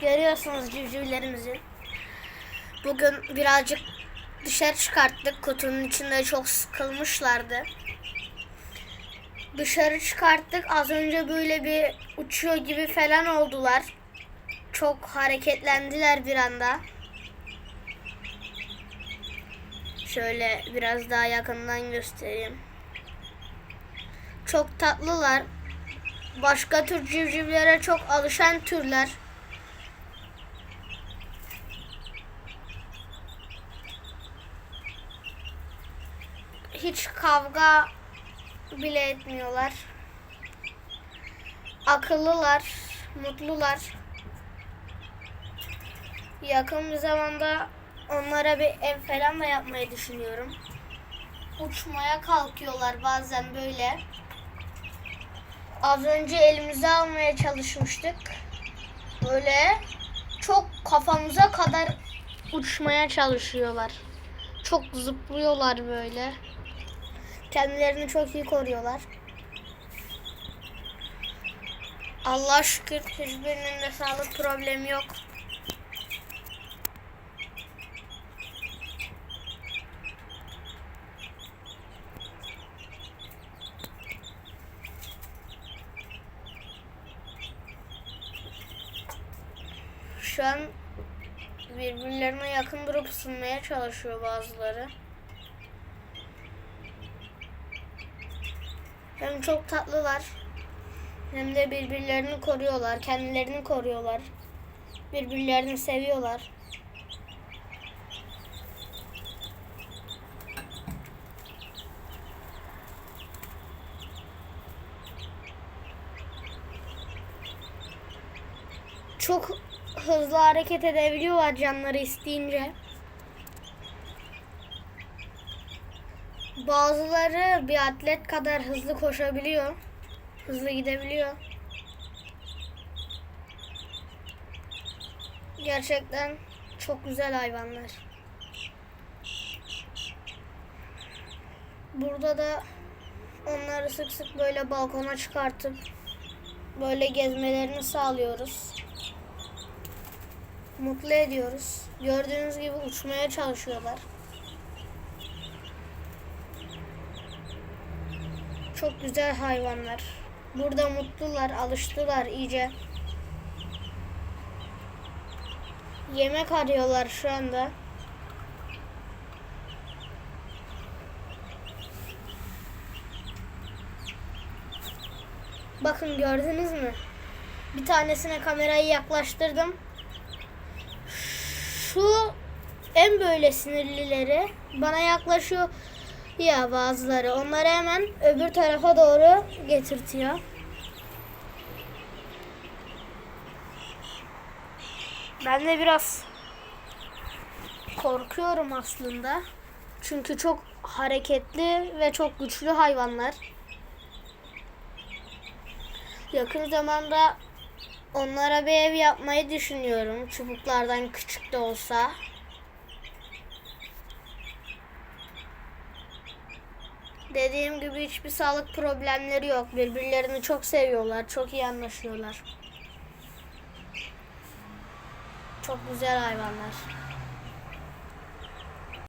Görüyorsunuz civcivlerimizi. Bugün birazcık dışarı çıkarttık. Kutunun içinde çok sıkılmışlardı. Dışarı çıkarttık. Az önce böyle bir uçuyor gibi falan oldular. Çok hareketlendiler bir anda. Şöyle biraz daha yakından göstereyim. Çok tatlılar. Başka tür civcivlere çok alışan türler. Hiç kavga bile etmiyorlar. Akıllılar, mutlular. Yakın bir zamanda onlara bir ev falan da yapmayı düşünüyorum. Uçmaya kalkıyorlar bazen böyle. Az önce elimize almaya çalışmıştık. Böyle çok kafamıza kadar uçmaya çalışıyorlar. Çok zıplıyorlar böyle. Kendilerini çok iyi koruyorlar. Allah şükür hiçbirinin de sağlık problemi yok. Şu an birbirlerine yakın durup ısınmaya çalışıyor bazıları. Hem çok tatlılar hem de birbirlerini koruyorlar, kendilerini koruyorlar. Birbirlerini seviyorlar. Çok hızlı hareket edebiliyorlar canları isteyince. Bazıları bir atlet kadar hızlı koşabiliyor. Hızlı gidebiliyor. Gerçekten çok güzel hayvanlar. Burada da onları sık sık böyle balkona çıkartıp böyle gezmelerini sağlıyoruz. Mutlu ediyoruz. Gördüğünüz gibi uçmaya çalışıyorlar. Çok güzel hayvanlar. Burada mutlular, alıştılar iyice. Yemek arıyorlar şu anda. Bakın gördünüz mü? Bir tanesine kamerayı yaklaştırdım. Şu en böyle sinirlileri bana yaklaşıyor ya bazıları. Onları hemen öbür tarafa doğru getirtiyor. Ben de biraz korkuyorum aslında. Çünkü çok hareketli ve çok güçlü hayvanlar. Yakın zamanda onlara bir ev yapmayı düşünüyorum. Çubuklardan küçük de olsa. Dediğim gibi hiçbir sağlık problemleri yok. Birbirlerini çok seviyorlar. Çok iyi anlaşıyorlar. Çok güzel hayvanlar.